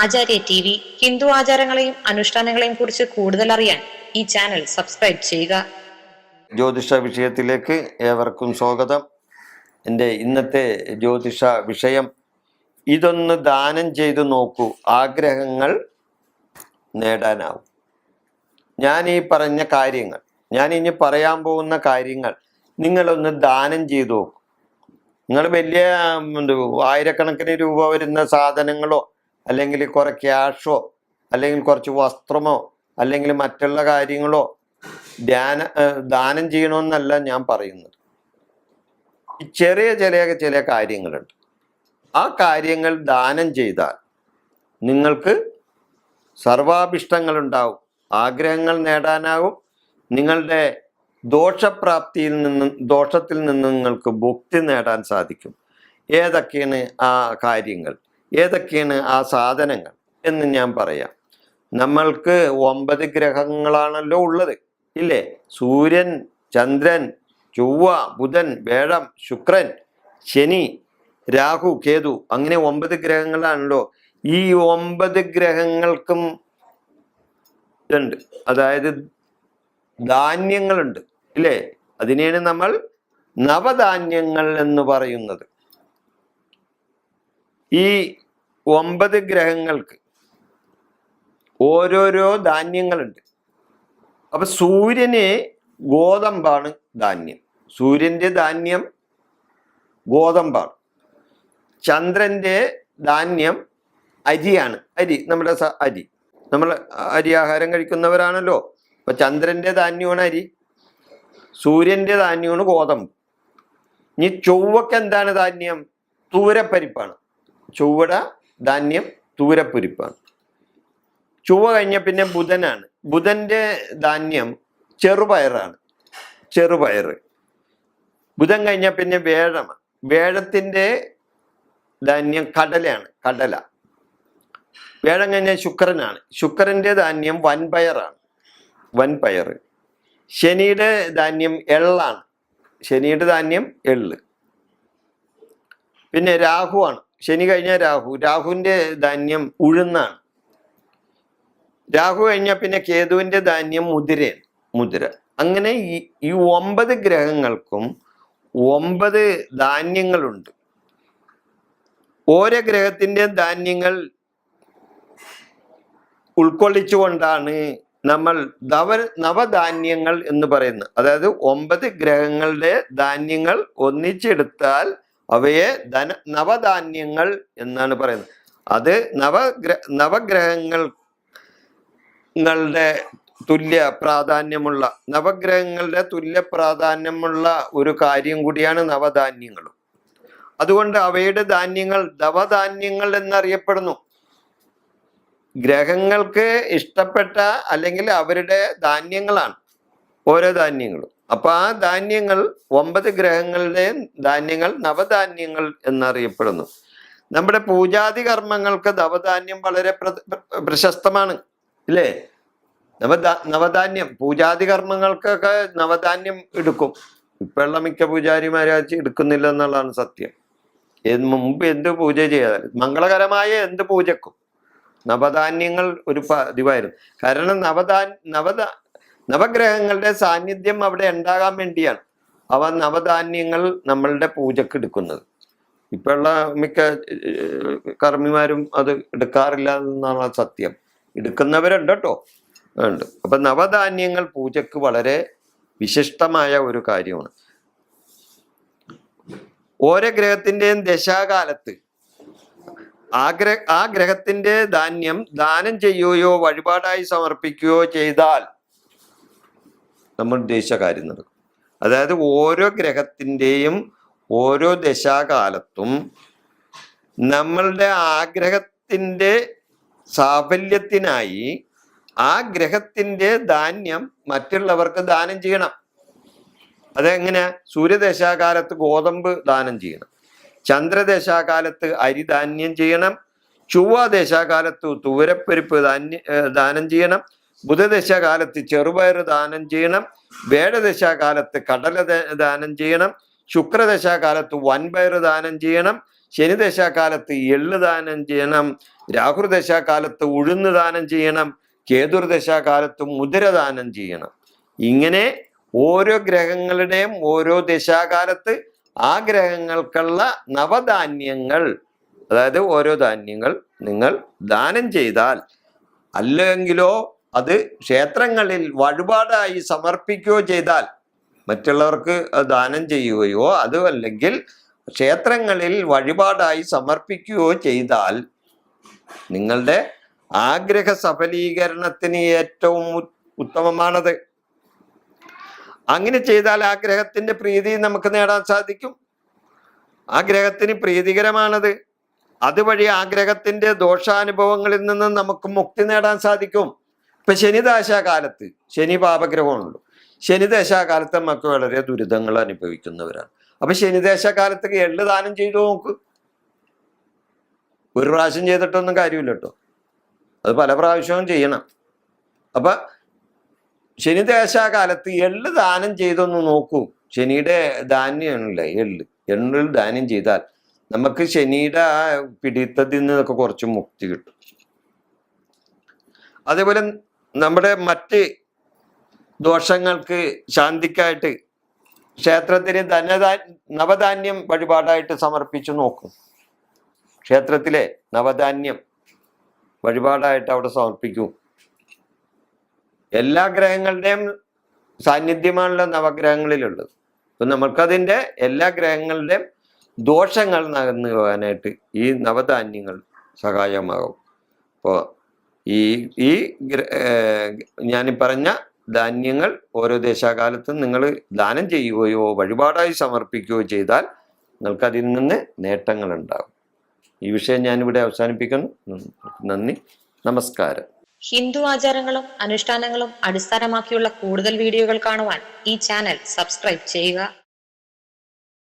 ആചാര്യ T V Hindu ആചാരങ്ങളെയും അനുഷ്ഠാനങ്ങളെയും കുറിച്ച് കൂടുതൽ അറിയാൻ ഈ ചാനൽ സബ്സ്ക്രൈബ് ചെയ്യുക. ജ്യോതിഷ വിഷയത്തിലേക്ക് ഏവർക്കും സ്വാഗതം. എന്റെ ഇന്നത്തെ ജ്യോതിഷ വിഷയം ഇതൊന്ന് ദാനം ചെയ്തു നോക്കൂ ആഗ്രഹങ്ങൾ നേടാനാവും. ഞാൻ ഈ പറഞ്ഞ കാര്യങ്ങൾ ഞാൻ ഇനി പറയാൻ പോകുന്ന കാര്യങ്ങൾ നിങ്ങളൊന്ന് ദാനം ചെയ്തു നോക്കൂ. നിങ്ങൾ വലിയ ആയിരക്കണക്കിന് രൂപ വരുന്ന സാധനങ്ങളോ അല്ലെങ്കിൽ കുറെ ക്യാഷോ അല്ലെങ്കിൽ കുറച്ച് വസ്ത്രമോ അല്ലെങ്കിൽ മറ്റുള്ള കാര്യങ്ങളോ ധ്യാന ദാനം ചെയ്യണമെന്നല്ല ഞാൻ പറയുന്നത്. ചെറിയ ചില ചില കാര്യങ്ങളുണ്ട്. ആ കാര്യങ്ങൾ ദാനം ചെയ്താൽ നിങ്ങൾക്ക് സർവാഭിഷ്ടങ്ങളുണ്ടാവും. ആഗ്രഹങ്ങൾ നേടാനാവും. നിങ്ങളുടെ ദോഷപ്രാപ്തിയിൽ നിന്നും ദോഷത്തിൽ നിന്ന് നിങ്ങൾക്ക് മുക്തി നേടാൻ സാധിക്കും. ഏതൊക്കെയാണ് ആ കാര്യങ്ങൾ? ഏതൊക്കെയാണ് ആ സാധനങ്ങൾ എന്ന് ഞാൻ പറയാം. നമ്മൾക്ക് ഒമ്പത് ഗ്രഹങ്ങളാണല്ലോ ഉള്ളത്. ഇല്ലേ? സൂര്യൻ ചന്ദ്രൻ ചൊവ്വ ബുധൻ വേഴം ശുക്രൻ ശനി രാഹു കേതു അങ്ങനെ ഒമ്പത് ഗ്രഹങ്ങളാണല്ലോ. ഈ ഒമ്പത് ഗ്രഹങ്ങൾക്കും ഉണ്ട് അതായത് ധാന്യങ്ങളുണ്ട്. ഇല്ലേ? അതിനെയാണ് നമ്മൾ നവധാന്യങ്ങൾ എന്ന് പറയുന്നത്. ഈ ഒമ്പത് ഗ്രഹങ്ങൾക്ക് ഓരോരോ ധാന്യങ്ങളുണ്ട്. അപ്പൊ സൂര്യന് ഗോതമ്പാണ് ധാന്യം. സൂര്യന്റെ ധാന്യം ഗോതമ്പാണ്. ചന്ദ്രന്റെ ധാന്യം അരിയാണ്. അരി നമ്മുടെ അരി. നമ്മൾ അരി ആഹാരം കഴിക്കുന്നവരാണല്ലോ. അപ്പൊ ചന്ദ്രന്റെ ധാന്യമാണ് അരി സൂര്യന്റെ ധാന്യമാണ് ഗോതമ്പ്. ഇനി ചൊവ്വക്ക് എന്താണ് ധാന്യം? തൂരപ്പരിപ്പാണ്. ചൊവ്വയുടെ ധാന്യം തൂരപ്പുരിപ്പാണ്. ചുവ കഴിഞ്ഞ പിന്നെ ബുധനാണ്. ബുധന്റെ ധാന്യം ചെറുപയറാണ്. ചെറുപയർ ബുധൻ കഴിഞ്ഞ പിന്നെ വേഴമാണ്. വേഴത്തിന്റെ ധാന്യം കടലയാണ് കടല. വേഴം കഴിഞ്ഞ ശുക്രനാണ്. ശുക്രന്റെ ധാന്യം വൻപയറാണ്. വൻപയർ ശനിയുടെ ധാന്യം എള്ളാണ്. ശനിയുടെ ധാന്യം എള്ള്. പിന്നെ രാഹുവാണ്. ശനി കഴിഞ്ഞ രാഹു രാഹുവിന്റെ ധാന്യം ഉഴുന്നാണ്. രാഹു കഴിഞ്ഞാൽ പിന്നെ കേതുവിന്റെ ധാന്യം മുതിരയാണ് മുതിര. അങ്ങനെ ഈ ഈ ഒമ്പത് ഗ്രഹങ്ങൾക്കും ഒമ്പത് ധാന്യങ്ങളുണ്ട്. ഓരോ ഗ്രഹത്തിന്റെ ധാന്യങ്ങൾ ഉൾക്കൊള്ളിച്ചുകൊണ്ടാണ് നമ്മൾ നവ നവധാന്യങ്ങൾ എന്ന് പറയുന്നത്. അതായത് ഒമ്പത് ഗ്രഹങ്ങളുടെ ധാന്യങ്ങൾ ഒന്നിച്ചെടുത്താൽ അവയെ ധന നവധാന്യങ്ങൾ എന്നാണ് പറയുന്നത്. അത് നവഗ്ര നവഗ്രഹങ്ങളുടെ തുല്യ പ്രാധാന്യമുള്ള നവഗ്രഹങ്ങളുടെ തുല്യ പ്രാധാന്യമുള്ള ഒരു കാര്യം കൂടിയാണ് നവധാന്യങ്ങളും. അതുകൊണ്ട് അവയുടെ ധാന്യങ്ങൾ നവധാന്യങ്ങൾ എന്നറിയപ്പെടുന്നു. ഗ്രഹങ്ങൾക്ക് ഇഷ്ടപ്പെട്ട അല്ലെങ്കിൽ അവരുടെ ധാന്യങ്ങളാണ്. ഓരോ ധാന്യങ്ങളും. അപ്പൊ ആ ധാന്യങ്ങൾ ഒമ്പത് ഗ്രഹങ്ങളുടെ ധാന്യങ്ങൾ നവധാന്യങ്ങൾ എന്നറിയപ്പെടുന്നു. നമ്മുടെ പൂജാതി കർമ്മങ്ങൾക്ക് നവധാന്യം വളരെ പ്ര- പ്ര- പ്രശസ്തമാണ്. ഇല്ലേ? നവധാ നവധാന്യം. പൂജാതി കർമ്മങ്ങൾക്കൊക്കെ നവധാന്യം എടുക്കും. ഇപ്പോഴുള്ള മിക്ക പൂജാരിമാരെ എടുക്കുന്നില്ല എന്നുള്ളതാണ് സത്യം. മുമ്പ് എന്ത് പൂജ ചെയ്താലും മംഗളകരമായ എന്ത് പൂജക്കും നവധാന്യങ്ങൾ ഒരു പതിവായിരുന്നു. കാരണം നവധാ നവധാ നവഗ്രഹങ്ങളുടെ സാന്നിധ്യം അവിടെ ഉണ്ടാകാൻ വേണ്ടിയാണ് അവ നവധാന്യങ്ങൾ നമ്മളുടെ പൂജക്ക് എടുക്കുന്നത്. ഇപ്പോഴുള്ള മിക്ക കർമ്മിമാരും അത് എടുക്കാറില്ല എന്നാണ് സത്യം. എടുക്കുന്നവരുണ്ട് കേട്ടോ. ഉണ്ട്. അപ്പൊ നവധാന്യങ്ങൾ പൂജക്ക് വളരെ വിശിഷ്ടമായ ഒരു കാര്യമാണ്. ഓരോ ഗ്രഹത്തിന്റെയും ദശാകാലത്ത് ആ ആ ഗ്രഹത്തിന്റെ ധാന്യം ദാനം ചെയ്യുകയോ വഴിപാടായി സമർപ്പിക്കുകയോ ചെയ്താൽ നമ്മൾ ഉദ്ദേശിച്ച കാര്യം നടക്കും. അതായത് ഓരോ ഗ്രഹത്തിന്റെയും ഓരോ ദശാകാലത്തും നമ്മളുടെ ആഗ്രഹത്തിന്റെ സാഫല്യത്തിനായി ആ ഗ്രഹത്തിന്റെ ധാന്യം മറ്റുള്ളവർക്ക് ദാനം ചെയ്യണം. അതെങ്ങനെ? സൂര്യദശാകാലത്ത് ഗോതമ്പ് ദാനം ചെയ്യണം. ചന്ദ്രദശാകാലത്ത് അരി ധാന്യം ചെയ്യണം. ചൊവ്വാദശാകാലത്ത് ദശാകാലത്ത് തൂരപ്പരിപ്പ് ധാന്യ ദാനം ചെയ്യണം. ബുധദശാകാലത്ത് ചെറുപയർ ദാനം ചെയ്യണം വേഴദശാകാലത്ത് കടല ദാനം ചെയ്യണം ശുക്രദശാകാലത്ത് വൻപയർ ദാനം ചെയ്യണം ശനിദശാകാലത്ത് എള്ള് ദാനം ചെയ്യണം രാഹുർദശാകാലത്ത് ഉഴുന്ന് ദാനം ചെയ്യണം കേതുർദശാകാലത്ത് മുതിര ദാനം ചെയ്യണം. ഇങ്ങനെ ഓരോ ഗ്രഹങ്ങളുടെയും ഓരോ ദശാകാലത്ത് ആ ഗ്രഹങ്ങൾക്കുള്ള നവധാന്യങ്ങൾ അതായത് ഓരോ ധാന്യങ്ങൾ നിങ്ങൾ ദാനം ചെയ്താൽ അല്ലെങ്കിലോ അത് ക്ഷേത്രങ്ങളിൽ വഴിപാടായി സമർപ്പിക്കുകയോ ചെയ്താൽ മറ്റുള്ളവർക്ക് ദാനം ചെയ്യുകയോ അതുമല്ലെങ്കിൽ ക്ഷേത്രങ്ങളിൽ വഴിപാടായി സമർപ്പിക്കുകയോ ചെയ്താൽ നിങ്ങളുടെ ആഗ്രഹ സഫലീകരണത്തിന് ഏറ്റവും ഉത്തമമാണത്. അങ്ങനെ ചെയ്താൽ ആഗ്രഹത്തിന്റെ പ്രീതി നമുക്ക് നേടാൻ സാധിക്കും. ആഗ്രഹത്തിന് പ്രീതികരമാണത്. അതുവഴി ആഗ്രഹത്തിന്റെ ദോഷാനുഭവങ്ങളിൽ നിന്ന് നമുക്ക് മുക്തി നേടാൻ സാധിക്കും. ഇപ്പൊ ശനിദാശാകാലത്ത് ശനി പാപഗ്രഹമാണല്ലോ. ശനിദശാകാലത്ത് നമുക്ക് വളരെ ദുരിതങ്ങൾ അനുഭവിക്കുന്നവരാണ്. അപ്പൊ ശനിദശാകാലത്ത് എള്ള് ദാനം ചെയ്തു നോക്ക്. ഒരു പ്രാവശ്യം ചെയ്തിട്ടൊന്നും കാര്യമില്ല കേട്ടോ അത് പല പ്രാവശ്യവും ചെയ്യണം. അപ്പൊ ശനിദേശാകാലത്ത് എള്ള് ദാനം ചെയ്തൊന്ന് നോക്കൂ. ശനിയുടെ ധാന്യമാണല്ലേ എള്ള്. എള്ളിൽ ദാനം ചെയ്താൽ നമുക്ക് ശനിയുടെ പിടിത്തത്തിൽ നിന്നൊക്കെ കുറച്ച് മുക്തി കിട്ടും. അതേപോലെ നമ്മുടെ മറ്റ് ദോഷങ്ങൾക്ക് ശാന്തിക്കായിട്ട് ക്ഷേത്രത്തിന് ധനധാ നവധാന്യം വഴിപാടായിട്ട് സമർപ്പിച്ചു നോക്കും. ക്ഷേത്രത്തിലെ നവധാന്യം വഴിപാടായിട്ട് അവിടെ സമർപ്പിക്കൂ. എല്ലാ ഗ്രഹങ്ങളുടെയും സാന്നിധ്യമാണല്ലോ നവഗ്രഹങ്ങളിലുള്ളത്. അപ്പൊ നമുക്കതിന്റെ എല്ലാ ഗ്രഹങ്ങളുടെയും ദോഷങ്ങൾ നകന്നു പോകാനായിട്ട് ഈ നവധാന്യങ്ങൾ സഹായമാകും. അപ്പോൾ ഈ ഈ ഞാൻ പറഞ്ഞ ധാന്യങ്ങൾ ഓരോ ദേശാകാലത്തും നിങ്ങൾ ദാനം ചെയ്യുകയോ വഴിപാടായി സമർപ്പിക്കുകയോ ചെയ്താൽ നിങ്ങൾക്ക് അതിൽ നിന്ന് നേട്ടങ്ങൾ ഉണ്ടാകും ഈ വിഷയം ഞാനിവിടെ അവസാനിപ്പിക്കുന്നു. നന്ദി. നമസ്കാരം. ഹിന്ദു ആചാരങ്ങളും അനുഷ്ഠാനങ്ങളും അടിസ്ഥാനമാക്കിയുള്ള കൂടുതൽ വീഡിയോകൾ കാണുവാൻ ഈ ചാനൽ സബ്സ്ക്രൈബ് ചെയ്യുക.